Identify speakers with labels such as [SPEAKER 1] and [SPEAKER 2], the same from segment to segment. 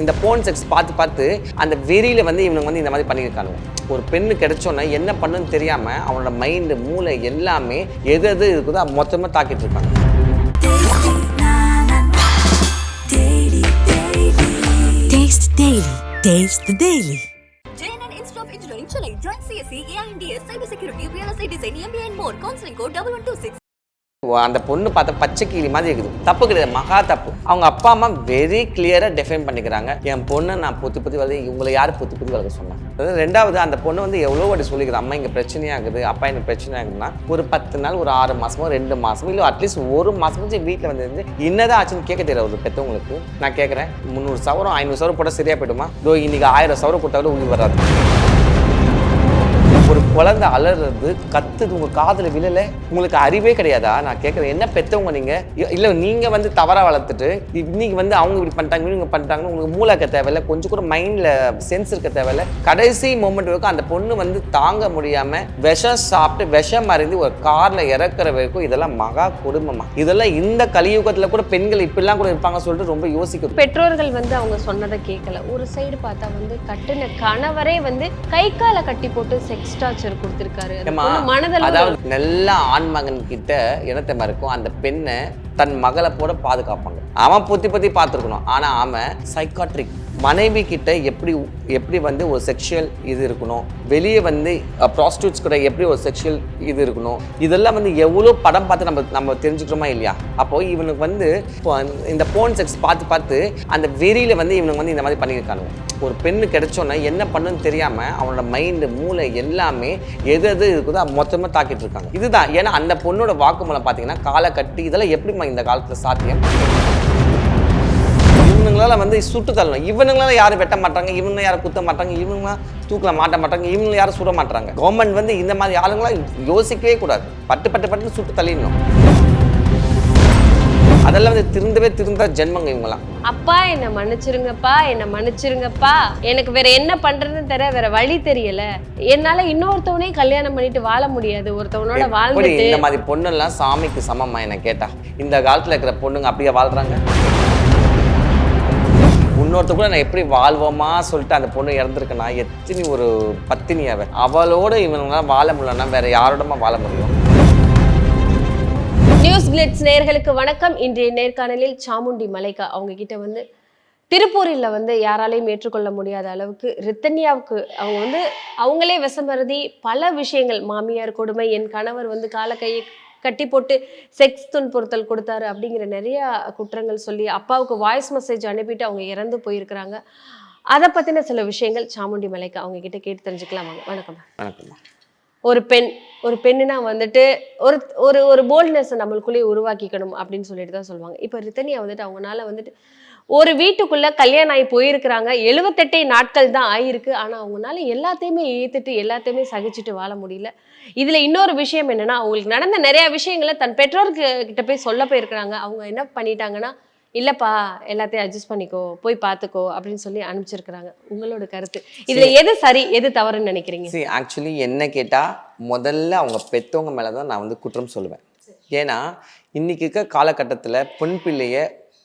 [SPEAKER 1] இந்த phone sex பார்த்து பார்த்து அந்த வெறியில் வந்து இவனுங்க வந்து இந்த மாதிரி பண்ணியிருக்கானுங்க ஒரு பெண்ணு கிடைச்சோன்னே என்ன பண்ணுன்னு தெரியாமல் அவனோட மைண்டு மூளை எல்லாமே எது எது இருக்குதோ மொத்தமாக தாக்கிட்டு இருக்காங்க
[SPEAKER 2] Engineering, Chennai. Join CSE, AINDS, Cybersecurity, Real Estate Design, MBA and more. Counseling code 1126.
[SPEAKER 1] அந்த பொண்ணு பார்த்தா பச்சை கிளி மாதிரி இருக்குது. தப்பு கிடையாது மகா தப்பு. அவங்க அப்பா அம்மா வெரி கிளியராக டிஃபைன் பண்ணிக்கிறாங்க. என் பொண்ணை நான் பொத்தி புத்தி வளர்த்து இவங்களை யார் பொத்தி புத்தி வளர்க்க சொன்னாங்க ரெண்டாவது அந்த பொண்ணு வந்து எவ்வளோ வாட்டி சொல்லிக்கிறேன் அம்மா இங்கே பிரச்சனையாகுது அப்பா எனக்கு பிரச்சனையாகுதுன்னா ஒரு பத்து நாள் ஒரு ஆறு மாதமோ ரெண்டு மாதமோ இல்லை அட்லீஸ்ட் ஒரு மாதமும் வீட்டில் வந்து என்னதான் ஆச்சுன்னு கேட்க தெரியாது ஒரு பெற்றவங்களுக்கு நான் கேட்குறேன் முந்நூறு சவரம் ஐநூறு சவரம் போட்டால் சரியாக போயிடுமா? இதோ இன்னைக்கு ஆயிரம் சவரம் கொடுத்தாலும் கூட உயிர் வராது. ஒரு குழந்தை அலறது கத்துது உங்க காதல விழல உங்களுக்கு அறிவே கிடையாதா? நான் கேட்குறேன் என்ன பெத்தவங்க நீங்க? இல்ல நீங்க வந்து தவறா வளர்த்துட்டு இன்னைக்கு வந்து அவங்க இப்படி பண்ணிட்டாங்க இவங்க பண்ணிட்டாங்கன்னு உங்களுக்கு மூளை தேவையில்ல கொஞ்சம் கூட மைண்ட்ல சென்ஸ் இருக்க தேவையில்ல. கடைசி மூமெண்ட் வரைக்கும் அந்த பொண்ணு வந்து தாங்க முடியாம விஷம் சாப்பிட்டு விஷம் அறிந்து ஒரு கார்ல இறக்குற வரைக்கும் இதெல்லாம் மகா குடும்பமா. இதெல்லாம் இந்த கலியுகத்துல கூட பெண்கள் இப்படிலாம் கூட இருப்பாங்க சொல்லிட்டு ரொம்ப யோசிக்கும்.
[SPEAKER 3] பெற்றோர்கள் வந்து அவங்க சொன்னதை கேட்கல ஒரு சைடு பார்த்தா வந்து கட்டுன கணவரே வந்து கை காலை கட்டி போட்டு செக்ஸ் டார்ச்சர் கொடுத்துருக்காரு. மனதளவு
[SPEAKER 1] அதாவது நல்ல ஆண் மகன் கிட்ட இனத்தமா இருக்கும் அந்த பெண்ணை தன் மகளை போல பாதுகாப்பாங்க. அவன் பொத்தி பொத்தி பார்த்துருக்கணும். ஆனா அவன் சைக்காட்ரிக் மனைவி கிட்ட எப்படி எப்படி வந்து ஒரு செக்ஷுவல் இது இருக்கணும்? வெளியே வந்து ப்ராஸ்டியூட்ஸ் கூட எப்படி ஒரு செக்ஷுவல் இது இருக்கணும்? இதெல்லாம் வந்து எவ்வளோ படம் பார்த்து நம்ம நம்ம தெரிஞ்சுக்கிறோமா இல்லையா? அப்போ இவனுக்கு வந்து இந்த போன் செக்ஸ் பார்த்து பார்த்து அந்த வெறியில வந்து இவனுக்கு வந்து இந்த மாதிரி பண்ணியிருக்கானுங்க. ஒரு பெண்ணு கிடைச்சோன்னே என்ன பண்ணுன்னு தெரியாமல் அவனோட மைண்டு மூளை எல்லாமே எது எது இருக்குதோ மொத்தமாக தாக்கிட்டு இருக்காங்க. இதுதான். ஏன்னா அந்த பொண்ணோட வாக்குமூலம் பார்த்தீங்கன்னா காலை கட்டி இதெல்லாம் எப்படிம்மா இந்த காலத்தில் சாத்தியம்? இவனுங்களால வந்து சுட்டு தள்ளணும். இவனுங்களால யாரும் வெட்ட மாட்டாங்க. இவங்க யாரும் குத்த மாட்டாங்க. இவனுங்களாம் தூக்கில் மாட்ட மாட்டாங்க. இவங்க யாரும் சுட மாட்டாங்க. கவர்மெண்ட் வந்து இந்த மாதிரி ஆளுங்களாம் யோசிக்கவே கூடாது. பட்டு பட்டு பட்டு சுட்டு தள்ளிடணும். அதெல்லாம் வந்து திருந்தவே திருந்த ஜென்மங்க இவங்களாம்
[SPEAKER 3] அப்பா என்னை மன்னிச்சிருங்கப்பா என்னை மன்னிச்சிருங்கப்பா. எனக்கு வேற என்ன பண்றதுன்னு தெரிய வேற வழி தெரியல. என்னால இன்னொருத்தவனையும் கல்யாணம் பண்ணிட்டு வாழ முடியாது. ஒருத்தவனோட வாழ்ந்துட்டு.
[SPEAKER 1] இந்த மாதிரி பொண்ணெல்லாம் சாமிக்கு சமமா என்ன கேட்டா. இந்த காலத்துல இருக்கிற பொண்ணுங்க அப்படியே வாழ்றாங்க. இன்னொருத்த கூட நான் எப்படி வாழ்வோமா சொல்லிட்டு அந்த பொண்ணு இறந்துருக்கனா எத்தனை ஒரு பத்தினி அவ. அவளோட இவங்களாம் வாழ முடியலன்னா வேற யாரோடமா வாழ முடியும்?
[SPEAKER 3] கிளிட்ஸ் நேர்களுக்கு வணக்கம். இன்றைய நேர்காணலில் சாமுண்டி மலைக்கா அவங்க கிட்ட வந்து திருப்பூரில் வந்து யாராலையும் ஏற்றுக்கொள்ள முடியாத அளவுக்கு ரித்தன்யாவுக்கு அவங்க வந்து அவங்களே விஷமருதி பல விஷயங்கள் மாமியார் கொடுமை என் கணவர் வந்து கால கையை கட்டி போட்டு செக்ஸ் துன்புறுத்தல் கொடுத்தாரு அப்படிங்கிற நிறைய குற்றங்கள் சொல்லி அப்பாவுக்கு வாய்ஸ் மெசேஜ் அனுப்பிட்டு அவங்க இறந்து போயிருக்கிறாங்க. அதை பற்றின சில விஷயங்கள் சாமுண்டி மலைக்கா அவங்க கிட்ட கேட்டு தெரிஞ்சுக்கலாம் வாங்க. வணக்கம்.
[SPEAKER 1] வணக்கம்.
[SPEAKER 3] ஒரு பெண் ஒரு பெண்ணுனா வந்துட்டு ஒரு ஒரு ஒரு போல்ட்னஸ் நம்மளுக்குள்ளேயே உருவாக்கிக்கணும் அப்படின்னு சொல்லிட்டு தான் சொல்லுவாங்க. இப்போ ரித்தனியா வந்துட்டு அவங்களால வந்துட்டு ஒரு வீட்டுக்குள்ள கல்யாணம் ஆகி போயிருக்கிறாங்க. எழுபத்தெட்டே நாட்கள் தான் ஆயிருக்கு. ஆனால் அவங்கனால எல்லாத்தையுமே ஏற்றுட்டு எல்லாத்தையுமே சகிச்சுட்டு வாழ முடியல. இதில் இன்னொரு விஷயம் என்னன்னா அவங்களுக்கு நடந்த நிறைய விஷயங்களை தன் பெற்றோர்க்கிட்ட போய் சொல்ல போயிருக்கிறாங்க. அவங்க என்ன பண்ணிட்டாங்கன்னா இல்லப்பா எல்லாத்தையும் அட்ஜஸ்ட் பண்ணிக்கோ போய் பார்த்துக்கோ அப்படின்னு சொல்லி அனுப்பிச்சிருக்கிறாங்க. உங்களோட கருத்து. இதுல எது சரி எது தவறுன்னு நினைக்கிறீங்க?
[SPEAKER 1] சரி ஆக்சுவலி என்ன கேட்டால் முதல்ல அவங்க பெற்றவங்க மேலே தான் நான் வந்து குற்றம் சொல்லுவேன். ஏன்னா இன்னைக்கு இருக்க காலகட்டத்தில் பெண் பிள்ளைய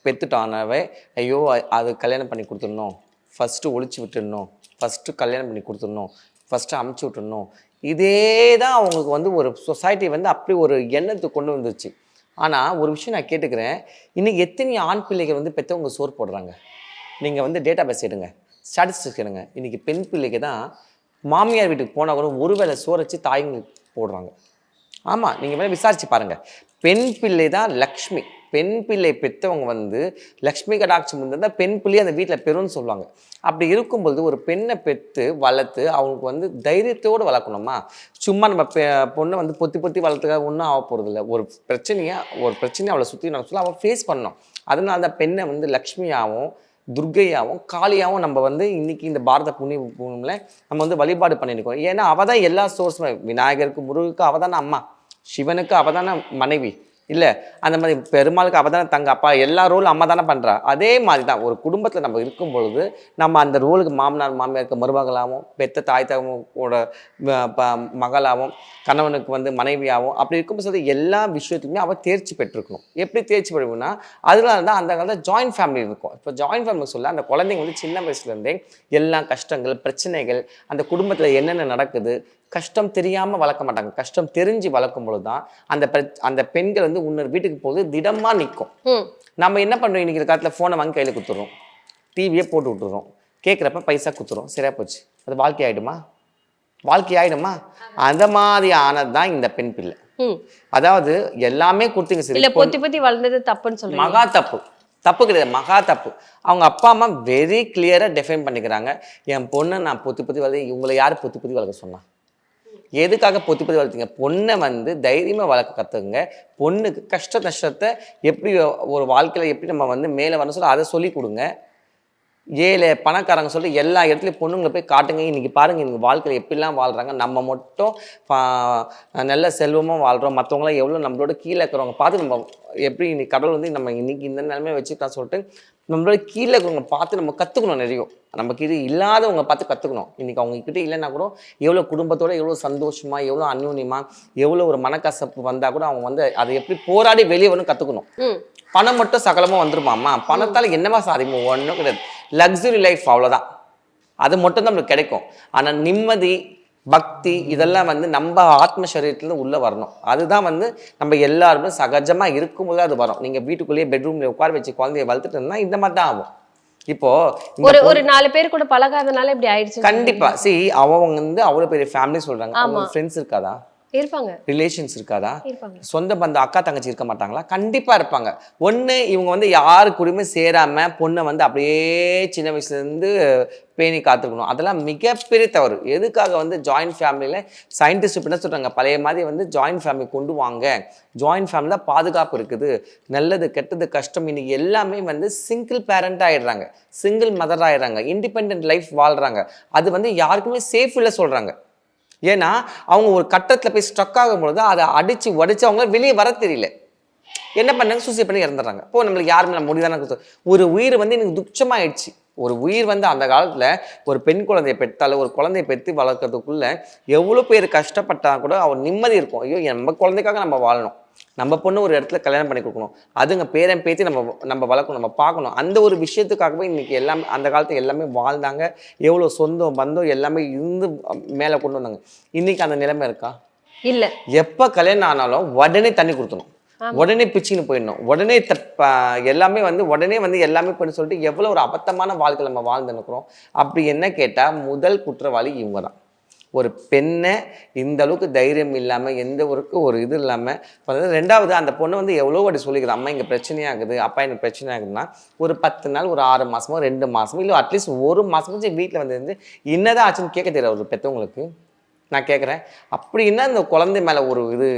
[SPEAKER 1] பெற்றுட்டானவே ஐயோ அது கல்யாணம் பண்ணி கொடுத்துடணும். ஃபஸ்ட்டு ஒழிச்சு விட்டுடணும். ஃபஸ்ட்டு கல்யாணம் பண்ணி கொடுத்துடணும். ஃபஸ்ட்டு அமுச்சு விட்டுடணும். இதே தான் அவங்களுக்கு வந்து ஒரு சொசைட்டி வந்து அப்படி ஒரு எண்ணத்தை கொண்டு வந்துருச்சு. ஆனால் ஒரு விஷயம் நான் கேட்டுக்கிறேன். இன்றைக்கி எத்தனை ஆண் பிள்ளைகள் வந்து பெற்றவங்க சோறு போடுறாங்க? நீங்கள் வந்து டேட்டா பேஸ் எடுங்க. ஸ்டாட்டிஸ்டிக்ஸ் எடுங்க. இன்றைக்கி பெண் பிள்ளைக்கு தான் மாமியார் வீட்டுக்கு போனால் கூட ஒருவேளை சோறு வச்சு தாய்ங்க போடுறாங்க. ஆமாம் நீங்கள் வேணால் விசாரித்து பாருங்கள் பெண் பிள்ளை தான் லக்ஷ்மி. பெண் பிள்ளை பெற்றவங்க வந்து லக்ஷ்மி கடாட்சி இருந்தால் பெண் பிள்ளை அந்த வீட்டில் பெறும்னு சொல்லுவாங்க. அப்படி இருக்கும்பொழுது ஒரு பெண்ணை பெற்று வளர்த்து அவங்களுக்கு வந்து தைரியத்தோடு வளர்க்கணுமா? சும்மா நம்ம பெ பொண்ணை வந்து பொத்தி பொத்தி வளர்த்துக்காக ஒன்றும் ஆக போகிறதில்ல ஒரு பிரச்சனையை ஒரு பிரச்சனையை அவளை சுற்றி நம்ம சொல்ல அவள் ஃபேஸ் பண்ணணும். அதனால அந்த பெண்ணை வந்து லக்ஷ்மியாகவும் துர்க்கையாகவும் காளியாகவும் நம்ம வந்து இன்னைக்கு இந்த பாரத புண்ணிய பூமியில் நம்ம வந்து வழிபாடு பண்ணியிருக்கோம். ஏன்னா அவள் தான் எல்லா சோர்ஸுமே விநாயகருக்கு முருகுக்கு அவள் தானே அம்மா. சிவனுக்கு அவள் தானே மனைவி. இல்லை அந்த மாதிரி பெருமாளுக்கு அவள் தானே தங்க அப்பா எல்லா ரோலும் அம்மா தானே பண்ணுறா அதே மாதிரி தான் ஒரு குடும்பத்தில் நம்ம இருக்கும் பொழுது நம்ம அந்த ரோலுக்கு மாமனார் மாமியாருக்கு மருமகளாகவும் பெத்த தாய் தகவோட மகளாகவும் கணவனுக்கு வந்து மனைவியாகவும் அப்படி இருக்கும்போது எல்லா விஷயத்துக்குமே அவள் தேர்ச்சி பெற்றிருக்கணும். எப்படி தேர்ச்சி பெறுவோம்னா அதனால தான் அந்த காலத்தில் ஜாயின்ட் ஃபேமிலி இருக்கும். இப்போ ஜாயின்ட் ஃபேமிலி சொல்ல அந்த குழந்தைங்க வந்து சின்ன வயசுலேருந்தே எல்லா கஷ்டங்கள் பிரச்சனைகள் அந்த குடும்பத்தில் என்னென்ன நடக்குது கஷ்டம் தெரியாமல் வளர்க்க மாட்டாங்க. கஷ்டம் தெரிஞ்சு வளர்க்கும் பொழுது தான் அந்த அந்த பெண்கள் வந்து இன்னொரு வீட்டுக்கு போகுது திடமாக நிற்கும். நம்ம என்ன பண்ணுறோம் இன்றைக்கி காலத்தில் ஃபோனை வாங்கி கையில் குத்துறோம் டிவியே போட்டு விட்டுறோம் கேட்குறப்ப பைசா குத்துறோம் சரியா போச்சு. அது வாழ்க்கை ஆகிடுமா வாழ்க்கை ஆகிடுமா அந்த மாதிரி ஆனது தான் இந்த பெண் பிள்ளை. அதாவது எல்லாமே கொடுத்தீங்க
[SPEAKER 3] இல்ல
[SPEAKER 1] சரி
[SPEAKER 3] பொத்தி பொத்தி வளர்ந்தது தப்புன்னு சொல்றீங்க.
[SPEAKER 1] மகா தப்பு. தப்பு கிடையாது. மகா தப்பு. அவங்க அப்பா அம்மா வெரி கிளியராக டிஃபைன் பண்ணிக்கிறாங்க. என் பொண்ணை நான் பொத்தி பொத்தி வளர்த்து இவங்களை யார் பொத்தி பொத்தி வளர்க்க சொன்னா? எதுக்காக பொத்தி பொத்தி வளர்த்தீங்க? பொண்ணை வந்து தைரியமாக வளர்க்க கற்றுக்குங்க பொண்ணுக்கு கஷ்ட நஷ்டத்தை எப்படி ஒரு வாழ்க்கையில் எப்படி நம்ம வந்து மேலே வரணும் சொல்லி அதை சொல்லி கொடுங்க. ஏழை பணக்காரங்க சொல்லி எல்லா இடத்துலையும் பொண்ணுங்களை போய் காட்டுங்க. இன்னைக்கு பாருங்க இன்னைக்கு வாழ்க்கையில் எப்படிலாம் வாழ்றாங்க. நம்ம மட்டும் நல்ல செல்வமாக வாழ்கிறோம் மற்றவங்களாம் எவ்வளோ நம்மளோட கீழே இருக்கிறவங்க. பார்த்து நம்ம எப்படி இன்னைக்கு கடவுள் வந்து நம்ம இன்னைக்கு இந்த நிலைமையை வச்சுக்கலாம் சொல்லிட்டு நம்மளோட கீழே இருக்கிறவங்க பார்த்து நம்ம கற்றுக்கணும் நிறைய. நம்ம கிட்ட இல்லாதவங்க பார்த்து கற்றுக்கணும் இன்னைக்கு அவங்க கிட்ட இல்லைன்னா கூட எவ்வளோ குடும்பத்தோட எவ்வளோ சந்தோஷமா எவ்வளோ அந்யோன்யமா எவ்வளோ ஒரு மனக்கசப்பு வந்தால் கூட அவங்க வந்து அதை எப்படி போராடி வெளியே வரணும் கற்றுக்கணும் பணம் மட்டும் சகலமாக வந்துருமாம்மா. பணத்தால் என்னவா சாதிக்கும் ஒன்றும் கிடையாது. லக்ஸுரி லைஃப் அவ்வளோதான் அது மட்டும் தான் நம்மளுக்கு கிடைக்கும். ஆனால் நிம்மதி பக்தி இதெல்லாம் வந்து நம்ம ஆத்ம சரீரத்துல உள்ள வரணும். அதுதான் வந்து நம்ம எல்லாருமே சகஜமாக இருக்கும்போது அது வரும். நீங்கள் வீட்டுக்குள்ளேயே பெட்ரூம்ல உட்கார வச்சு குழந்தைய வளர்த்துட்டு இருந்தா இந்த மாதிரி தான் ஆகும். இப்போ
[SPEAKER 3] ஒரு ஒரு நாலு பேர் கூட பழகாதனால இப்படி ஆயிடுச்சு.
[SPEAKER 1] கண்டிப்பா. சி அவங்க வந்து அவ்வளோ பெரிய ஃபேமிலி சொல்றாங்க. அவங்க ஃப்ரெண்ட்ஸ் இருக்காதா?
[SPEAKER 3] இருப்பாங்க.
[SPEAKER 1] ரிலேஷன்ஸ் இருக்காதா?
[SPEAKER 3] இருப்பாங்க.
[SPEAKER 1] சொந்த பந்த அக்கா தங்கச்சி இருக்க மாட்டாங்களா? கண்டிப்பா இருப்பாங்க. ஒண்ணு இவங்க வந்து யாரு கூடயுமே சேராம பொண்ணை வந்து அப்படியே சின்ன வயசுல இருந்து பேணி காத்துக்கணும். அதெல்லாம் மிகப்பெரிய தவறு. எதுக்காக வந்து ஜாயிண்ட் ஃபேமிலியில் சயின்டிஸ்ட் என்ன சொல்றாங்க? பழைய மாதிரி வந்து ஜாயிண்ட் ஃபேமிலி கொண்டு வாங்க. ஜாயிண்ட் ஃபேமிலியில் பாதுகாப்பு இருக்குது. நல்லது கெட்டது கஷ்டம் இன்னைக்கு எல்லாமே வந்து சிங்கிள் பேரண்ட் ஆயிடுறாங்க. சிங்கிள் மதர் ஆயிடுறாங்க. இண்டிபெண்ட் லைஃப் வாழ்றாங்க. அது வந்து யாருக்குமே சேஃப் இல்லை சொல்றாங்க. ஏன்னா அவங்க ஒரு கட்டத்தில் போய் ஸ்ட்ரக் ஆகும் பொழுது அதை அடித்து உடைச்சு அவங்க வெளியே வர தெரியல. என்ன பண்ணாங்க? சூசைட் பண்ணி இறந்துடுறாங்க. இப்போ நம்மளுக்கு யாருமே நம்ம முடிதானே ஒரு உயிர் வந்து எனக்கு துச்சமாயிடுச்சு. ஒரு உயிர் வந்து அந்த காலத்தில் ஒரு பெண் குழந்தையை பெற்றாலும் ஒரு குழந்தையை பெற்று வளர்க்கறதுக்குள்ள எவ்வளோ பேர் கஷ்டப்பட்டா கூட அவர் நிம்மதி இருக்கும். ஐயோ நம்ம குழந்தைக்காக நம்ம வாழணும். நம்ம பொண்ணு ஒரு இடத்துல கல்யாணம் பண்ணி கொடுக்கணும். அதுங்க பேரன் பேத்தி நம்ம நம்ம வளர்க்கணும் நம்ம பார்க்கணும். அந்த ஒரு விஷயத்துக்காகவே இன்னைக்கு எல்லாமே அந்த காலத்துல எல்லாமே வாழ்ந்தாங்க. எவ்வளோ சொந்தம் பந்தம் எல்லாமே இருந்து மேலே கொண்டு வந்தாங்க. இன்னைக்கு அந்த நிலைமை இருக்கா?
[SPEAKER 3] இல்ல.
[SPEAKER 1] எப்போ கல்யாணம் ஆனாலும் உடனே தண்ணி கொடுத்தணும் உடனே பிச்சுன்னு போயிடணும். உடனே தப்ப எல்லாமே வந்து உடனே வந்து எல்லாமே பண்ணி சொல்லிட்டு எவ்வளோ ஒரு அபத்தமான வாழ்க்கை நம்ம வாழ்ந்துருக்கிறோம் அப்படி என்ன கேட்டால் முதல் குற்றவாளி இவங்க தான் ஒரு பெண்ணை இந்த அளவுக்கு தைரியம் இல்லாமல் எந்த ஒருக்கு ஒரு இது இல்லாமல் ரெண்டாவது அந்த பொண்ணு வந்து எவ்வளோ வாட்டி சொல்லிக்கிறேன் அம்மா இங்கே பிரச்சனையாகுது அப்பா எனக்கு பிரச்சனை ஆகுதுன்னா ஒரு பத்து நாள் ஒரு ஆறு மாசமோ ரெண்டு மாசமோ இல்லை அட்லீஸ்ட் ஒரு மாதமும் வீட்டில் வந்து என்னதான் ஆச்சுன்னு கேட்க தெரியாது ஒரு பெற்றவங்களுக்கு நான் கேட்குறேன். அப்படின்னா இந்த குழந்தை மேலே ஒரு இது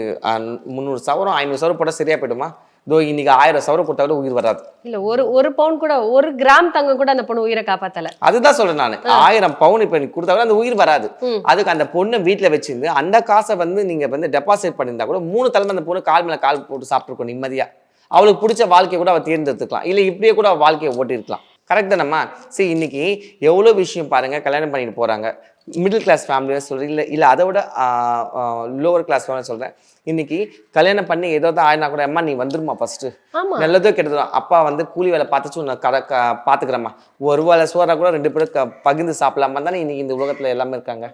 [SPEAKER 1] முந்நூறு சவரம் ஐநூறு சவரம் போட்டால் சரியா போயிடுமா? இதோ இன்னைக்கு ஆயிரம் சவரம் கொடுத்தா கூட உயிர் வராது.
[SPEAKER 3] இல்ல ஒரு ஒரு பவுன் கூட ஒரு கிராம் தங்கம் கூட அந்த பொண்ணு உயிரை காப்பாத்தல.
[SPEAKER 1] அதுதான் சொல்றேன் நான். ஆயிரம் பவுன் இப்போ எனக்கு கொடுத்தா கூட அந்த உயிர் வராது. அதுக்கு அந்த பொண்ணை வீட்டில் வச்சிருந்து அந்த காசை வந்து நீங்க வந்து டெபாசிட் பண்ணியிருந்தா கூட மூணு தலைமை அந்த பொண்ணு கால் மேல கால் போட்டு சாப்பிட்டுருக்கோம் நிம்மதியா. அவளுக்கு பிடிச்ச வாழ்க்கையை கூட அவள் தேர்ந்தெடுத்துக்கலாம். இல்லை இப்படியே கூட வாழ்க்கையை ஓட்டியிருக்கலாம். கரெக்ட் தானம்மா? சரி இன்னைக்கு எவ்வளோ விஷயம் பாருங்க கல்யாணம் பண்ணிட்டு போறாங்க. மிடில் கிளாஸ் ஃபேமிலியாக சொல்கிறேன் இல்லை இல்லை அதை விட லோவர் கிளாஸ் ஃபேமிலி சொல்கிறேன் இன்னைக்கு கல்யாணம் பண்ணி ஏதோ தான் ஆயினா கூட அம்மா நீ வந்துருமா ஃபஸ்ட்டு நல்லதோ கெட்டதோ அப்பா வந்து கூலி வேலை பார்த்துச்சு உன்னை கடை க பார்த்துக்கிறேம்மா ஒரு வேலை சோறா கூட ரெண்டு பேரும் க பகிர்ந்து சாப்பிடலாமா தானே இன்னைக்கு இந்த உலகத்தில் எல்லாமே இருக்காங்க.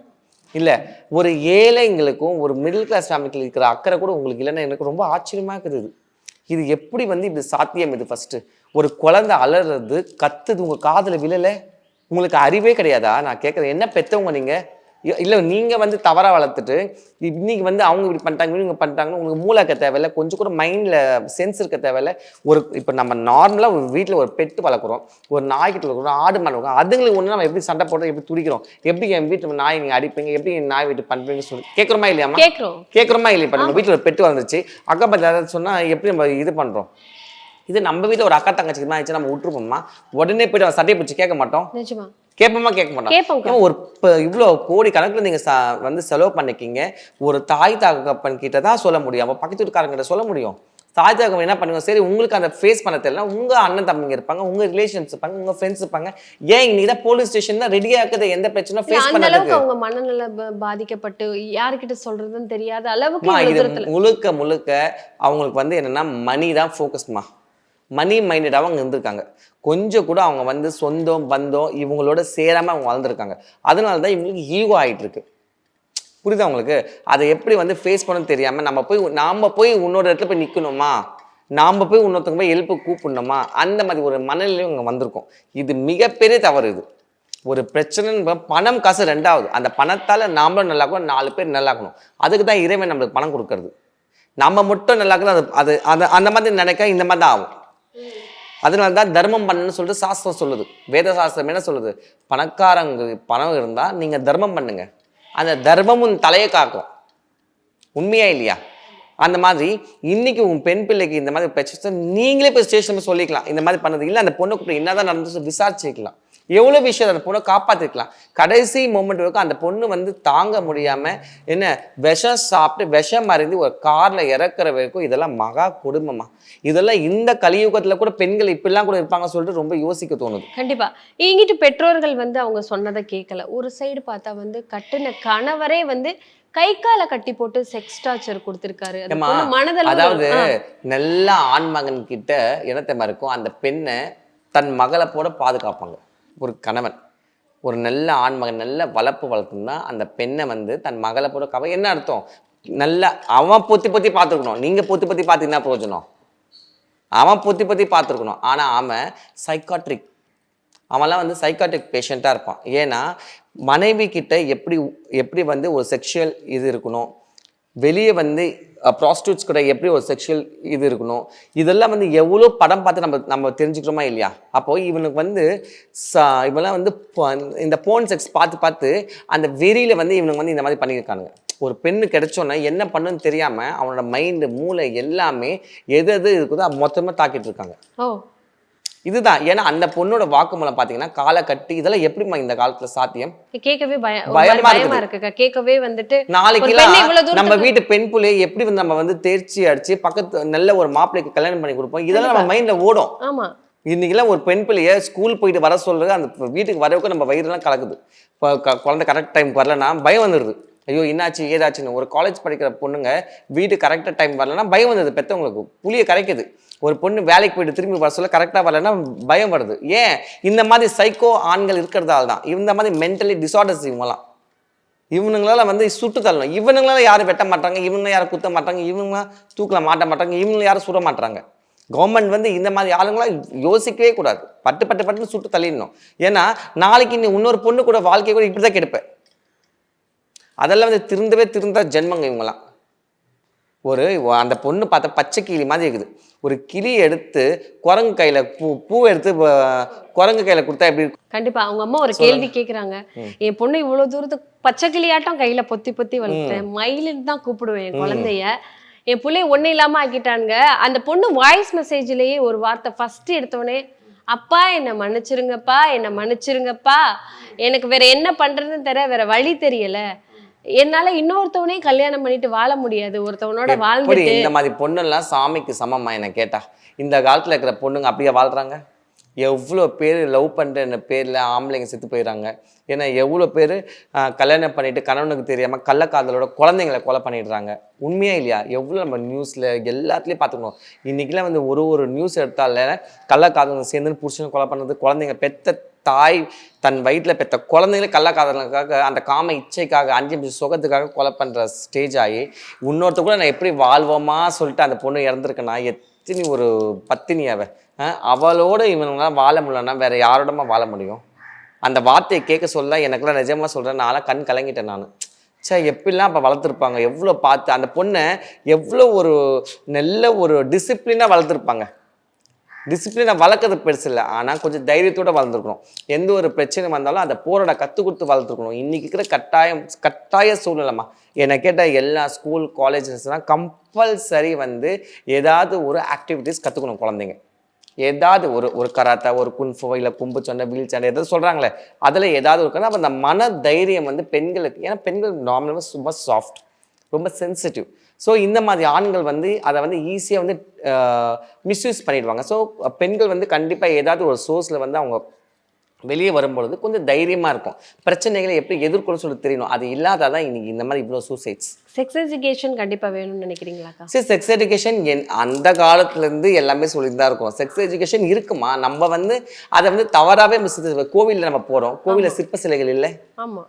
[SPEAKER 1] இல்லை ஒரு ஏழைங்களுக்கும் ஒரு மிடில் கிளாஸ் ஃபேமிலிக்கு இருக்கிற அக்கறை கூட உங்களுக்கு இல்லைன்னா எனக்கு ரொம்ப ஆச்சரியமாக இருக்குது இது. இது எப்படி வந்து இது சாத்தியம் இது ஃபஸ்ட்டு ஒரு குழந்தை அலறது கத்துது உங்கள் காதில் விழலை? உங்களுக்கு அறிவே கிடையாதா? நான் கேட்குறேன் என்ன பெற்றவங்க நீங்கள் இல்லை நீங்கள் வந்து தவறாக வளர்த்துட்டு இன்னைக்கு வந்து அவங்க இப்படி பண்ணிட்டாங்க இவங்க பண்ணிட்டாங்கன்னு உங்களுக்கு மூளை இருக்க தேவையில்ல கொஞ்சம் கூட மைண்டில் சென்ஸ் இருக்க தேவையில்ல. ஒரு இப்போ நம்ம நார்மலாக ஒரு வீட்டில் ஒரு பெட்டு வளர்க்குறோம் ஒரு நாய்க்கிட்ட வளர்க்குறோம் ஆடு மாடு வளர்க்குறோம் அதுங்களுக்கு ஒன்று நம்ம எப்படி சண்டை போடுறோம் எப்படி துடிக்கிறோம் எப்படி என் வீட்டு நாய் நீங்கள் அடிப்பீங்க எப்படி என் நாய் வீட்டு பண்ணுறீங்கன்னு சொல்லி கேட்குறோமா
[SPEAKER 3] கேக்குறோம்.
[SPEAKER 1] கேட்குறோமா இல்லை இப்போ நம்ம வீட்டில் ஒரு பெட்டு வளர்ந்துச்சு அக்கா பக்கத்தில் சொன்னால் எப்படி நம்ம இது பண்ணுறோம் இது நம்ம வீட்டில் ஒரு அக்கா தங்கச்சிக்கு தான் ஆயிடுச்சு நம்ம விட்டுருப்போமா உடனே போயிட்டு அவன் சட்டையை பிடிச்சி கேட்க மாட்டோம்.
[SPEAKER 3] நிஜமா.
[SPEAKER 1] கேட்போமா கேட்க மாட்டோம் ஒரு இவ்வளோ கோடி கணக்கில் நீங்கள் ச வந்து செலவு பண்ணிக்கிங்க. ஒரு தாய் தகப்பன் கிட்ட தான் சொல்ல முடியும். அப்போ பக்கத்து வீட்டுக்காரங்க கிட்ட சொல்ல முடியும். தாய் தகவல் என்ன பண்ணுங்க சரி உங்களுக்கு அந்த ஃபேஸ் பண்ண தெரியல. உங்க அண்ணன் தம்பிங்க இருப்பாங்க உங்க ரிலேஷன்ஸ் இருப்பாங்க உங்க ஃப்ரெண்ட்ஸ் இருப்பாங்க. ஏன் இன்னைக்கு தான் போலீஸ் ஸ்டேஷன் தான் ரெடியா இருக்குது எந்த பிரச்சனை ஃபேஸ் பண்ணதுக்கு.
[SPEAKER 3] அவங்க மனநல பாதிக்கப்பட்டு யாருக்கிட்ட சொல்றதுன்னு தெரியாத அளவுக்கு
[SPEAKER 1] முழுக்க முழுக்க அவங்களுக்கு வந்து என்னன்னா மணி தான் ஃபோக்கஸ்மா மணி மைண்டடாக அவங்க இருந்திருக்காங்க. கொஞ்சம் கூட அவங்க வந்து சொந்தம் பந்தம் இவங்களோட சேராமல் அவங்க வளர்ந்துருக்காங்க. அதனால தான் இவங்களுக்கு ஈகோ ஆகிட்டுருக்கு புரியுது புரியுதா உங்களுக்கு? அதை எப்படி வந்து ஃபேஸ் பண்ண தெரியாமல் நம்ம போய் நாம் போய் இன்னொரு இடத்துல போய் நிற்கணுமா நாம் போய் இன்னொருத்தவங்க போய் எழுப்பு கூப்பிடணுமா? அந்த மாதிரி ஒரு மனநிலையும் இங்கே வந்திருக்கோம். இது மிகப்பெரிய தவறு இது. ஒரு பிரச்சனைன்னு பணம் காசு ரெண்டாவது. அந்த பணத்தால் நாமளும் நல்லாக்கணும் நாலு பேர் நல்லாக்கணும். அதுக்கு தான் இறைவன் நம்மளுக்கு பணம் கொடுக்கறது. நம்ம மட்டும் நல்லாக்கணும் அது அது அது அந்த மாதிரி நினைக்க இந்த மாதிரி தான் ஆகும். அதனால தான் தர்மம் பண்ணணும்னு சொல்லிட்டு சாஸ்திரம் சொல்லுது. வேத சாஸ்திரம் என்ன சொல்லுது? பணக்காரங்க பணம் இருந்தால் நீங்கள் தர்மம் பண்ணுங்க. அந்த தர்மமும் தலையை காக்கும். உண்மையா இல்லையா? அந்த மாதிரி இன்னைக்கு உன் பெண் பிள்ளைக்கு இந்த மாதிரி பிரச்சனை நீங்களே போய் ஸ்டேஷன் சொல்லிக்கலாம். இந்த மாதிரி பண்ணது இல்லை அந்த பொண்ணு கூப்பிட்டு என்னதான் நடந்துச்சு விசாரிச்சுக்கலாம். எவ்வளோ விஷயம் அந்த பொண்ணை காப்பாற்றிருக்கலாம் கடைசி மூமெண்ட் வரைக்கும் அந்த பொண்ணு வந்து தாங்க முடியாம என்ன விஷம் சாப்பிட்டு விஷம் மறைந்து ஒரு கார்ல இறக்குற வரைக்கும் இதெல்லாம் மகா கொடுமைமா இதெல்லாம் இந்த கலியுகத்துல கூட பெண்கள் இப்படிலாம் கூட இருப்பாங்க சொல்லிட்டு ரொம்ப யோசிக்க தோணுது.
[SPEAKER 3] கண்டிப்பா. இங்கிட்டு பெற்றோர்கள் வந்து அவங்க சொன்னதை கேட்கல ஒரு சைடு பார்த்தா வந்து கட்டுன கணவரே வந்து கை காலை கட்டி போட்டு செக்ஸ் டார்ச்சர் கொடுத்திருக்காரு. மனதளவுல-
[SPEAKER 1] அதாவது. நல்ல ஆண்மகன் கிட்ட இனத்தமா இருக்கும். அந்த பெண்ணை தன் மகளை போல பாதுகாப்பாங்க. ஒரு கணவன் ஒரு நல்ல ஆண்மகன் நல்ல வளர்ப்பு வளர்த்துனா அந்த பெண்ணை வந்து தன் மகளை போட கவ என்ன அர்த்தம்? நல்ல அவன் பொத்தி பொத்தி பார்த்துருக்கணும். நீங்கள் பொத்தி பொத்தி பார்த்தீங்கன்னா பிரயோஜனம். அவன் பொத்தி பொத்தி பார்த்துருக்கணும். ஆனால் அவன் சைக்காட்ரிக் அவன்லாம் வந்து சைக்காட்ரிக் பேஷண்ட்டாக இருப்பான். ஏன்னா மனைவி கிட்ட எப்படி எப்படி வந்து ஒரு செக்ஷுவல் இது இருக்கணும்? வெளியே வந்து ப்ராஸ்டியூட்ஸ் கூட எப்படி ஒரு செக்ஷுவல் இது இருக்கணும்? இதெல்லாம் வந்து எவ்வளோ படம் பார்த்து நம்ம நம்ம தெரிஞ்சுக்கிறோமா இல்லையா? அப்போது இவனுக்கு வந்து ச இவெல்லாம் வந்து இந்த போன் செக்ஸ் பார்த்து பார்த்து அந்த வெறியில் வந்து இவனுக்கு வந்து இந்த மாதிரி பண்ணியிருக்கானுங்க. ஒரு பெண்ணு கிடைச்சோன்னா என்ன பண்ணுன்னு தெரியாமல் அவனோட மைண்டு மூளை எல்லாமே எது எது இருக்குதோ மொத்தமாக தாக்கிட்டு இருக்காங்க.
[SPEAKER 3] ஓ.
[SPEAKER 1] இதுதான். ஏன்னா அந்த பொண்ணோட வாக்குமூலம் பார்த்தீங்கன்னா காலை கட்டி இதெல்லாம் எப்படிம்மா இந்த காலத்துல சாத்தியம்?
[SPEAKER 3] கேட்கவே பயம். இருக்குக்கா. கேட்கவே வந்துட்டு
[SPEAKER 1] நாளைக்கு நம்ம வீட்டு பெண் புள்ளையை எப்படி வந்து நம்ம வந்து தேர்ச்சி அடிச்சு பக்கத்து நல்ல ஒரு மாப்பிள்ளைக்கு கல்யாணம் பண்ணி கொடுப்போம்? இதெல்லாம் நம்ம மைண்ட்ல ஓடும்.
[SPEAKER 3] ஆமா.
[SPEAKER 1] இன்னைக்கெல்லாம் ஒரு பெண் பிள்ளைய ஸ்கூல் போயிட்டு வர சொல்றது அந்த வீட்டுக்கு வரவுக்கு நம்ம வயிறுலாம் கலக்குது. இப்போ குழந்தை கரெக்ட் டைம் வரலன்னா பயம் வந்துடுது ஐயோ என்னாச்சு ஏதாச்சுன்னு. ஒரு காலேஜ் படிக்கிற பொண்ணுங்க வீட்டு கரெக்டாக டைம் வரலன்னா பயம் வந்தது பெற்றவங்களுக்கு புளிய கரைக்குது. ஒரு பொண்ணு வேலைக்கு போயிட்டு திரும்பி வர சொல்ல கரெக்டாக வரலன்னா பயம் வருது. ஏன்? இந்த மாதிரி சைக்கோ ஆண்கள் இருக்கிறதால தான். இந்த மாதிரி மென்டலி டிசார்டர்ஸ் இவங்கலாம். இவனுங்களால வந்து சுட்டு தள்ளணும். இவனுங்களால யாரும் வெட்ட மாட்டாங்க? இவனுங்க யாரும் குத்த மாட்டாங்க? இவங்களாம் தூக்கில் மாட்ட மாட்டாங்க? இவங்க யாரும் சுட மாட்டாங்க? கவர்மெண்ட் வந்து இந்த மாதிரி ஆளுங்களாம் யோசிக்கவே கூடாது. பட்டு பட்டு பட்டுன்னு சுட்டு தள்ளிடணும். ஏன்னா நாளைக்கு நீ இன்னொரு பொண்ணு கூட வாழ்க்கையை கூட இப்படி தான் கெடுப்பேன் அதெல்லாம் வந்து திருந்தவே திருந்தா ஜென்மங்க இவங்களாம் ஒரு அந்த பொண்ணு பார்த்தா பச்சை கிளி மாதிரி இருக்குது. ஒரு கிளி எடுத்து குரங்கு கையில பூ பூ எடுத்து குரங்கு கையில கொடுத்தா எப்படி இருக்கும்?
[SPEAKER 3] கண்டிப்பா. அவங்க அம்மா ஒரு கேள்வி கேக்குறாங்க. என் பொண்ணு இவ்வளவு தூரத்துக்கு பச்சை கிளியாட்டம் கையில பொத்தி பொத்தி வளர்த்தேன். மயிலுன்னு தான் கூப்பிடுவேன் என் குழந்தைய. என் பிள்ளைய ஒண்ணு இல்லாம ஆக்கிட்டானுங்க. அந்த பொண்ணு வாய்ஸ் மெசேஜ்லயே ஒரு வார்த்தை ஃபர்ஸ்ட் எடுத்தோடனே அப்பா என்னை மன்னிச்சிருங்கப்பா என்னை மன்னிச்சிருங்கப்பா. எனக்கு வேற என்ன பண்றதுன்னு தெரிய வேற வழி தெரியல. என்னால இன்னொருத்தவனே கல்யாணம் பண்ணிட்டு வாழ முடியாது. ஒருத்தவனோட வாழ்ந்துட்டு
[SPEAKER 1] இந்த மாதிரி பொண்ணெல்லாம் சாமிக்கு சமமா என்ன கேட்டா? இந்த காலத்துல இருக்கிற பொண்ணுங்க அப்படியே வாழ்றாங்க? எவ்வளோ பேர் லவ் பண்ணுற பேரில் ஆம்பளைங்க செத்து போயிடுறாங்க. ஏன்னா எவ்வளோ பேர் கல்யாணம் பண்ணிட்டு கணவனுக்கு தெரியாமல் கள்ளக்காதலோட குழந்தைங்களை கொலை பண்ணிடுறாங்க. உண்மையா இல்லையா? எவ்வளோ நம்ம நியூஸில் எல்லாத்துலேயும் பார்த்துக்கணும். இன்றைக்கெலாம் வந்து ஒரு ஒரு நியூஸ் எடுத்தால கள்ளக்காதலங்க சேர்ந்து புருஷனை கொலை பண்ணது குழந்தைங்க பெத்த தாய் தன் வயிற்றில் பெற்ற குழந்தைகளை கள்ளக்காதலுக்காக அந்த காம இச்சைக்காக அஞ்சு நிமிஷம் சுகத்துக்காக கொலை பண்ணுற ஸ்டேஜ் ஆகி இன்னொருத்த கூட நான் எப்படி வாழ்வோமா சொல்லிட்டு அந்த பொண்ணு இறந்துருக்கேன்னா எத்தனை ஒரு பத்தினி அவ அவளோட இவனுங்களாம் வாழ முடியலன்னா வேற யாரோடமா வாழ முடியும்? அந்த வார்த்தையை கேட்க சொல்ல எனக்குலாம் நிஜமாக சொல்கிறேன் நான்லாம் கண் கலங்கிட்டேன் நான். ச்சே எப்படிலாம் அப்போ வளர்த்துருப்பாங்க? எவ்வளோ பார்த்து அந்த பொண்ணை எவ்வளோ ஒரு நல்ல ஒரு டிசிப்ளினாக வளர்த்துருப்பாங்க? டிசிப்ளினை வளர்க்கறது பெருசு இல்லை. ஆனால் கொஞ்சம் தைரியத்தோட வளர்ந்துருக்கணும். எந்த ஒரு பிரச்சனை வந்தாலும் அதை போராட கற்றுக் கொடுத்து வளர்த்துருக்கணும். இன்றைக்கி இருக்கிற கட்டாயம் கட்டாய சூழ்நிலைமா என்னை கேட்டால் எல்லா ஸ்கூல் காலேஜஸ்லாம் கம்பல்சரி வந்து ஏதாவது ஒரு ஆக்டிவிட்டீஸ் கற்றுக்கணும் குழந்தைங்க. ஏதாவது ஒரு ஒரு கராத்தா ஒரு குன்ஃபோ இல்லை கும்பு சண்டை வீல் சண்டை ஏதாவது சொல்கிறாங்களே அதில் ஏதாவது இருக்குன்னா அப்போ அந்த மன தைரியம் வந்து பெண்களுக்கு ஏன்னா பெண்கள் நார்மலாக ரொம்ப சாஃப்ட் ரொம்ப சென்சிட்டிவ் ஸோ இந்த மாதிரி ஆண்கள் வந்து அதை வந்து ஈஸியாக வந்து மிஸ்யூஸ் பண்ணிடுவாங்க. ஸோ பெண்கள் வந்து கண்டிப்பாக ஏதாவது ஒரு சோர்ஸில் வந்து அவங்க வெளியே வரும்பொழுது கொஞ்சம் தைரியமாக இருக்கும். பிரச்சனைகளை எப்படி எதிர்கொள்ள சொல்லி தெரியணும். அது இல்லாதான் இன்னைக்கு இந்த மாதிரி இவ்வளோ சூசைட்ஸ்
[SPEAKER 3] செக்ஸ் எஜுகேஷன் கண்டிப்பா வேணும்னு நினைக்கிறீங்களாக்கா
[SPEAKER 1] சரி செக்ஸ் எஜுகேஷன் என் அந்த காலத்துலேருந்து எல்லாமே சொல்லிட்டு தான் இருக்கும். செக்ஸ் எஜுகேஷன் இருக்குமா? நம்ம வந்து அதை வந்து தவறாகவே மிஸ் கோவிலில் நம்ம போகிறோம் கோவிலில் சிற்ப சிலைகள் இல்லை?
[SPEAKER 3] ஆமா.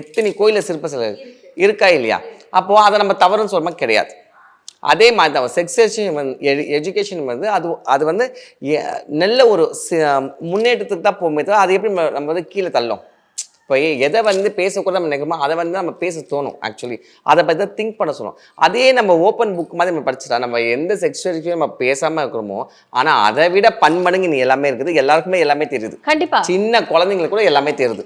[SPEAKER 1] எத்தனை கோயிலில் சிற்ப சிலைகள் இருக்கா இல்லையா? அப்போது அதை நம்ம தவறுன்னு சொல்ல கிடையாது. அதே மாதிரி தான் செக்ஸ் எஜுகேஷன் வந்து எஜுகேஷன் வந்து அது அது வந்து நல்ல ஒரு முன்னேற்றத்துக்கு தான் போகுமே தவிர அது எப்படி நம்ம- வந்து கீழே தள்ளும்? இப்போ எதை வந்து பேசக்கூட நம்ம நினைக்கிறோமோ அதை வந்து நம்ம பேச தோணும் ஆக்சுவலி அதை பற்றி தான் திங்க் பண்ண சொல்லணும் அதே நம்ம ஓப்பன் புக் மாதிரி நம்ம படிச்சுட்டா நம்ம எந்த எஜுகேஷன் நம்ம பேசாமல் இருக்கிறோமோ ஆனால் அதை விட பன்மடங்கு நீ எல்லாமே இருக்குது எல்லாருக்குமே எல்லாமே தெரியுது.
[SPEAKER 3] கண்டிப்பா.
[SPEAKER 1] சின்ன குழந்தைங்களுக்கு கூட எல்லாமே தெரியுது.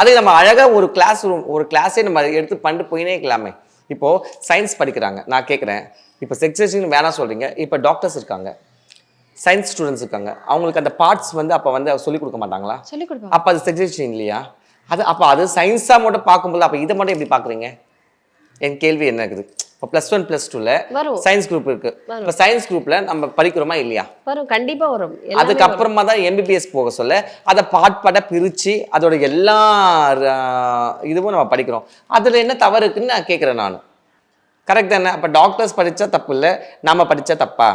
[SPEAKER 1] அது நம்ம அழகா ஒரு கிளாஸ் ரூம் ஒரு கிளாஸே நம்ம எடுத்து பண்ணிட்டு போயினே இருக்கலாமே. இப்போ சயின்ஸ் படிக்கிறாங்க. நான் கேட்குறேன் இப்போ செக்ஸேஷன் வேணாம் சொல்றீங்க. இப்போ டாக்டர்ஸ் இருக்காங்க. சயின்ஸ் ஸ்டூடெண்ட்ஸ் இருக்காங்க. அவங்களுக்கு அந்த பார்ட்ஸ் வந்து அப்போ வந்து சொல்லிக் கொடுக்க மாட்டாங்களா?
[SPEAKER 3] சொல்லி கொடுப்பாங்க
[SPEAKER 1] அப்போ அது செக்ஸேஷன் இல்லையா? அது அப்போ அது சயின்ஸாக மட்டும் பார்க்கும்போது அப்போ இதை மட்டும் எப்படி பார்க்குறீங்க? என் கேள்வி என்ன இருக்குது? இப்போ ப்ளஸ் ஒன் ப்ளஸ் டூவில்
[SPEAKER 3] வரும்.
[SPEAKER 1] சயின்ஸ் குரூப் இருக்கு. இப்போ சயின்ஸ் குரூப்பில் நம்ம படிக்கிறோமா இல்லையா?
[SPEAKER 3] வரும். கண்டிப்பா வரும்.
[SPEAKER 1] அதுக்கப்புறமா தான் எம்பிபிஎஸ் போக சொல்ல அதை பாட் பாட்டாக பிரித்து அதோட எல்லா இதுவும் நம்ம படிக்கிறோம். அதில் என்ன தவறு இருக்குன்னு நான் கேட்குறேன் நான். கரெக்ட் தானே? அப்போ டாக்டர்ஸ் படித்தா தப்பு இல்லை நம்ம படித்தா தப்பா?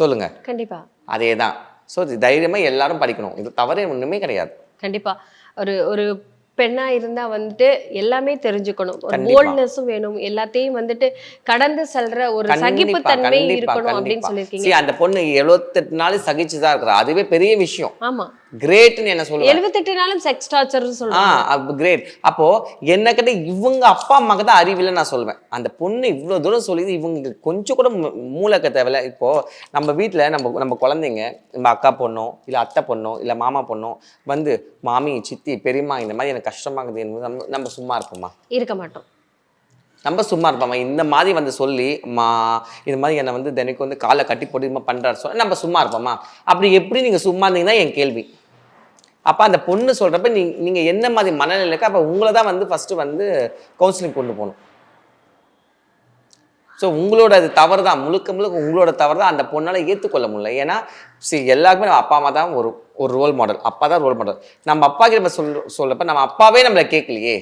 [SPEAKER 1] சொல்லுங்க.
[SPEAKER 3] வரும். கண்டிப்பா.
[SPEAKER 1] அதே தான் ஸோ தைரியமாக எல்லாரும் படிக்கணும். இது தவறே ஒன்றுமே கிடையாது.
[SPEAKER 3] கண்டிப்பா. ஒரு ஒரு பெண்ணா இருந்தா வந்துட்டு எல்லாமே தெரிஞ்சுக்கணும். ஒரு. போல்ட்னஸும் வேணும். எல்லாத்தையும் வந்துட்டு கடந்து செல்ற ஒரு
[SPEAKER 1] கண்டிப்பா,
[SPEAKER 3] சகிப்புத்தன்மை இருக்கணும் அப்படின்னு. சொல்லியிருக்கீங்க.
[SPEAKER 1] அந்த பொண்ணு எழுபத்தெட்டு நாள் சகிச்சு தான் இருக்கிறா. அதுவே பெரிய விஷயம்.
[SPEAKER 3] ஆமா.
[SPEAKER 1] கிரேட்னு என்ன சொல்லுவேன்
[SPEAKER 3] எழுபத்தெட்டு நாளும் செக்ஸ் டார்ச்சர் சொல்லுவாங்க.
[SPEAKER 1] கிரேட் அப்போ என்ன கிட்ட இவங்க அப்பா அம்மாக்கு தான் அறிவில்லை நான் சொல்வேன் அந்த பொண்ணு இவ்வளோ தூரம் சொல்லிது இவங்க கொஞ்சம் கூட மூ- மூளைக்க தேவையில்ல. இப்போ நம்ம வீட்டில் நம்ம நம்ம குழந்தைங்க நம்ம அக்கா பொண்ணோ இல்லை அத்தை பொண்ணோ இல்லை மாமா பொண்ணோ வந்து மாமி சித்தி பெரியம்மா இந்த மாதிரி எனக்கு கஷ்டமாகுது. என்பது நம்ம நம்ம சும்மா இருப்போமா?
[SPEAKER 3] இருக்க மாட்டோம்.
[SPEAKER 1] நம்ம சும்மா இருப்போமா? இந்த மாதிரி வந்து சொல்லி மா இது மாதிரி என்னை வந்து தினைக்கும் வந்து காலை கட்டி போட்டு இது மாதிரி பண்ணுறாரு சொல்ல நம்ம சும்மா இருப்போமா? அப்படி எப்படி நீங்கள் சும்மா இருந்தீங்கன்னா என் கேள்வி. அப்போ அந்த பொண்ணு சொல்கிறப்ப நீ நீங்கள் என்ன மாதிரி மனநிலை இருக்கா அப்போ உங்களை தான் வந்து ஃபஸ்ட்டு வந்து கவுன்சிலிங் கொண்டு போகணும். ஸோ உங்களோட அது தவறு தான் முழுக்க முழுக்க உங்களோட தவறு தான் அந்த பொண்ணால் ஏற்றுக்கொள்ள முடியல. ஏன்னா சரி எல்லாருக்குமே நம்ம அப்பா அம்மா தான் ஒரு ஒரு ரோல் மாடல் அப்பா தான் ரோல் மாடல் நம்ம அப்பா கிட்ட நம்ம சொல் சொல்கிறப்ப நம்ம அப்பாவே நம்மளை கேட்கலையே.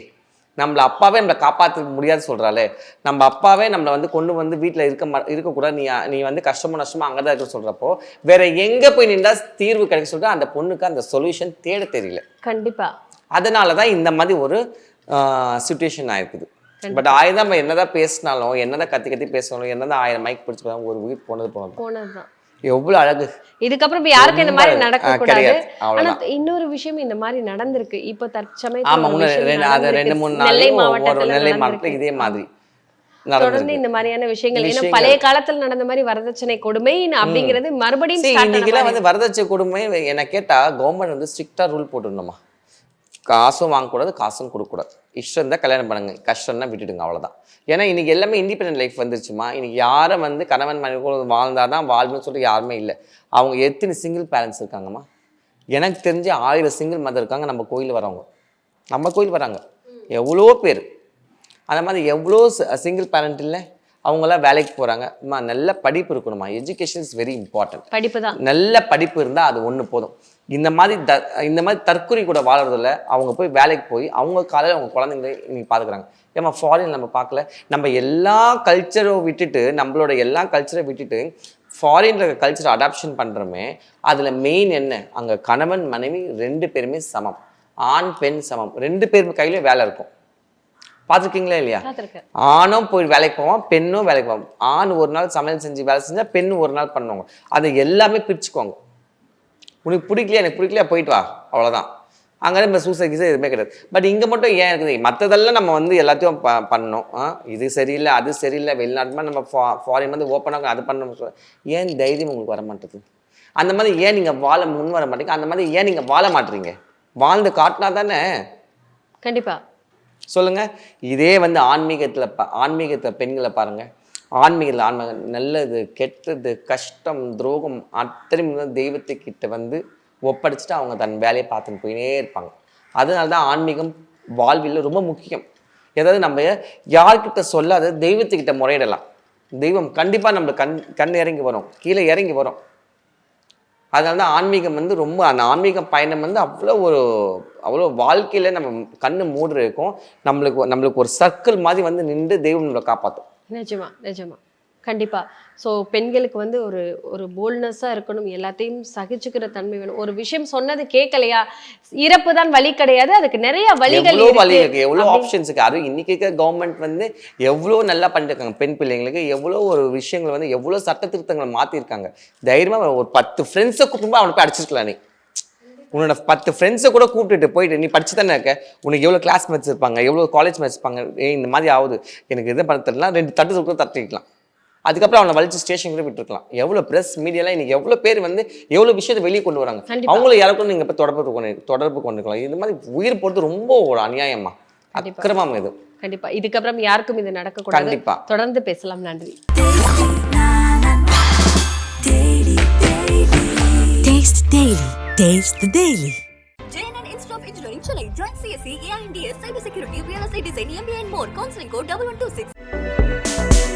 [SPEAKER 1] நம்மள அப்பாவே நம்மளை காப்பாற்ற முடியாது சொல்கிறாளே நம்ம அப்பாவே நம்மளை வந்து கொண்டு வந்து வீட்டில் இருக்க மா இருக்கக்கூடாது. நீ நீ வந்து கஷ்டமோ நஷ்டமோ அங்கே தான் இருக்க சொல்கிறப்போ வேற எங்கே போய் நின்றா தீர்வு கிடைக்க சொல்லிட்டு அந்த பொண்ணுக்கு அந்த சொல்யூஷன் தேட தெரியல.
[SPEAKER 3] கண்டிப்பா.
[SPEAKER 1] அதனால தான் இந்த மாதிரி ஒரு சுச்சுவேஷன் ஆயிருக்குது. பட் ஆயிரம் நம்ம என்னதான் பேசினாலும் என்னதான் கத்தி கத்தி பேசினாலும் என்னதான் ஆயிரம் மைக் பிடிச்சி போனாலும் ஒரு உயிர் போனது போனது
[SPEAKER 3] போனதுதான்.
[SPEAKER 1] எவ்வளோ அழகு
[SPEAKER 3] இதுக்கப்புறம் இப்ப யாருக்கும் இந்த மாதிரி நடக்க கூடாது. ஆனா. இன்னொரு விஷயம் இந்த மாதிரி நடந்திருக்கு இப்ப
[SPEAKER 1] ஆமா முன்ன
[SPEAKER 3] விஷயம்
[SPEAKER 1] ரெண்டு. ரெண்டு மூணு
[SPEAKER 3] நெல்லை மாவட்டத்துல
[SPEAKER 1] நெல்லை மாவட்டத்தில். இதே மாதிரி
[SPEAKER 3] தொடர்ந்து இந்த மாதிரியான விஷயங்கள் ஏன்னா. பழைய காலத்துல நடந்த மாதிரி வரதட்சணை கொடுமை அப்படிங்கிறது மறுபடியும்
[SPEAKER 1] வந்து வரதட்சணை கொடுமை என்ன கேட்டா கவர்மெண்ட் வந்து ஸ்ட்ரிக்டா ரூல் போட்டுருந்தோமா காசும் வாங்கக்கூடாது காசும் கொடுக்கக்கூடாது. இஷ்டம் இருந்தால் கல்யாணம் பண்ணுங்க கஷ்டம்னா விட்டுடுங்க அவ்வளவுதான். ஏன்னா இன்னைக்கு எல்லாமே இண்டிபெண்டன்ட் லைஃப் வந்துருச்சுமா? இன்னைக்கு யாரும் வந்து கணவன் மனைவி கூட வாழ்ந்தாதான் வாழ்வுன்னு சொல்லிட்டு யாருமே இல்லை. அவங்க எத்தனை சிங்கிள் பேரண்ட்ஸ் இருக்காங்கம்மா? எனக்கு தெரிஞ்சு ஆயிரம் சிங்கிள் மதர் இருக்காங்க நம்ம கோயில் வரவங்க. நம்ம கோயில் வராங்க. எவ்வளோ பேர். அந்த மாதிரி எவ்வளோ சிங்கிள் பேரண்ட் இல்லை அவங்களாம் வேலைக்கு போகிறாங்க நல்ல படிப்பு இருக்கணுமா? எஜுகேஷன் இஸ் வெரி இம்பார்ட்டன்ட்
[SPEAKER 3] படிப்பு தான்.
[SPEAKER 1] நல்ல படிப்பு இருந்தால் அது ஒன்று போதும். இந்த மாதிரி த இந்த மாதிரி தற்கொலை கூட வாழறதில்ல. அவங்க போய் வேலைக்கு போய் அவங்க காலையில் அவங்க குழந்தைங்களை இன்னைக்கு பார்த்துக்குறாங்க ஏமா ஃபாரின் நம்ம பார்க்கல நம்ம எல்லா கல்ச்சரும் விட்டுட்டு நம்மளோட எல்லா கல்ச்சரை விட்டுட்டு ஃபாரின்ல கல்ச்சரை அடாப்ஷன் பண்ணுறோமே அதில் மெயின் என்ன? அங்கே கணவன் மனைவி ரெண்டு பேருமே சமம். ஆண் பெண் சமம். ரெண்டு பேர் கையிலையும் வேலை இருக்கும். பார்த்துருக்கீங்களா இல்லையா? ஆணும் போய் வேலைக்கு போவான் பெண்ணும் வேலைக்கு போவான். ஆண் ஒரு நாள் சமையல் செஞ்சு வேலை செஞ்சா பெண் ஒரு நாள் பண்ணுவாங்க. அதை எல்லாமே பிரிச்சுக்குவாங்க. உனக்கு பிடிக்கலையா? எனக்கு பிடிக்கலையா? போயிட்டு வா. அவ்வளோதான் அங்கே நம்ம சூசைட் கீசை எதுவுமே கிடையாது. பட் இங்கே மட்டும் ஏன் இருக்குது? மற்றதெல்லாம் நம்ம வந்து எல்லாத்தையும் ப பண்ணோம் ஆ, இது சரியில்லை அது சரியில்லை வெளிநாட்டு நம்ம ஃபா ஃபாரின் வந்து ஓப்பனாக அது பண்ணணும். சொல்ல ஏன் தைரியம் உங்களுக்கு வர மாட்டேது அந்த மாதிரி ஏன் நீங்கள் வாழ முன் வர மாட்டீங்க? அந்த மாதிரி ஏன் நீங்கள் வாழ மாட்டீங்க? வாழ்ந்து காட்டினா தானே
[SPEAKER 3] கண்டிப்பா.
[SPEAKER 1] சொல்லுங்க. இதே வந்து ஆன்மீகத்துல ப ஆன்மீகத்துல பெண்களை பாருங்க. ஆன்மீகத்தில் ஆன்மீகம் நல்லது கெட்டது கஷ்டம் துரோகம் அத்தனை தெய்வத்துக்கிட்ட வந்து ஒப்படைச்சிட்டு அவங்க தன் வேலையை பார்த்துன்னு போயினே இருப்பாங்க. அதனால தான் ஆன்மீகம் வாழ்வில் ரொம்ப முக்கியம். ஏதாவது நம்ம யார்கிட்ட சொல்லாத தெய்வத்துக்கிட்ட முறையிடலாம். தெய்வம் கண்டிப்பாக நம்ம கண் கண் இறங்கி வரும் கீழே இறங்கி வரும். அதனால தான் ஆன்மீகம் வந்து ரொம்ப அந்த ஆன்மீக பயணம் வந்து அவ்வளோ ஒரு அவ்வளோ வாழ்க்கையில் நம்ம கண்ணு மூடு இருக்கும் நம்மளுக்கு நம்மளுக்கு ஒரு சர்க்கிள் மாதிரி வந்து நின்று தெய்வம் நம்மளை காப்பாற்றும்
[SPEAKER 3] நிஜமா நிஜமா. கண்டிப்பா. ஸோ பெண்களுக்கு வந்து ஒரு ஒரு போல்ட்னஸாக இருக்கணும். எல்லாத்தையும் சகிச்சுக்கிற தன்மை வேணும். ஒரு விஷயம் சொன்னது கேட்கலையா? இறப்பு தான் வழி கிடையாது. அதுக்கு நிறைய வழிகள்
[SPEAKER 1] வழி
[SPEAKER 3] இருக்கு?
[SPEAKER 1] எவ்வளோ ஆப்ஷன்ஸ் இருக்கு? அதுவும் இன்னைக்கு கவர்மெண்ட் வந்து எவ்வளோ நல்லா பண்ணிருக்காங்க பெண் பிள்ளைங்களுக்கு எவ்வளோ ஒரு விஷயங்கள் வந்து எவ்வளோ சட்ட திருத்தங்களை மாற்றிருக்காங்க தைரியமா ஒரு பத்து ஃப்ரெண்ட்ஸை கூப்பிடும்போது அவனை போய் அடிச்சிருக்கலாம் நீ. உன்னோட பத்து ஃப்ரெண்ட்ஸை கூட கூப்பிட்டுட்டு போயிட்டு நீ படிச்சு தானே இருக்க? உனக்கு எவ்வளோ கிளாஸ் மேட்ச் இருப்பாங்க? எவ்வளோ காலேஜ் மேட்ச் இருப்பாங்க? ஏய் இந்த மாதிரி ஆகுது. எனக்கு எது பண்ண தெரியல ரெண்டு தட்டு கூட தட்டிக்கலாம் அதுக்கப்புறம் அவனை வலிச்சு ஸ்டேஷன் கூட விட்டுருக்கலாம். எவ்வளோ ப்ரெஸ் மீடியாலாம் இன்னைக்கு எவ்வளோ பேர் வந்து எவ்வளோ விஷயத்தை வெளியே கொண்டு வராங்க?
[SPEAKER 3] கண்டிப்பா.
[SPEAKER 1] அவங்கள யாருக்கும் நீங்கள் இப்போ தொடர்பு கொண்டு தொடர்பு கொண்டுக்கலாம் இது மாதிரி உயிர் போகிறது ரொம்ப ஒரு அநியாயமா.
[SPEAKER 3] கண்டிப்பா.
[SPEAKER 1] அக்கிரமம் இது.
[SPEAKER 3] கண்டிப்பா. இதுக்கப்புறம் யாருக்கும் இது நடக்கக்கூடாது.
[SPEAKER 1] கண்டிப்பா.
[SPEAKER 3] தொடர்ந்து பேசலாம். நன்றி.
[SPEAKER 4] Taste Daily. Taste the Daily.
[SPEAKER 2] JNN Institute of Engineering, Chennai. Join CSE, AINDS, Cybersecurity, Real Estate Design, MBA and more. Counseling code 1126.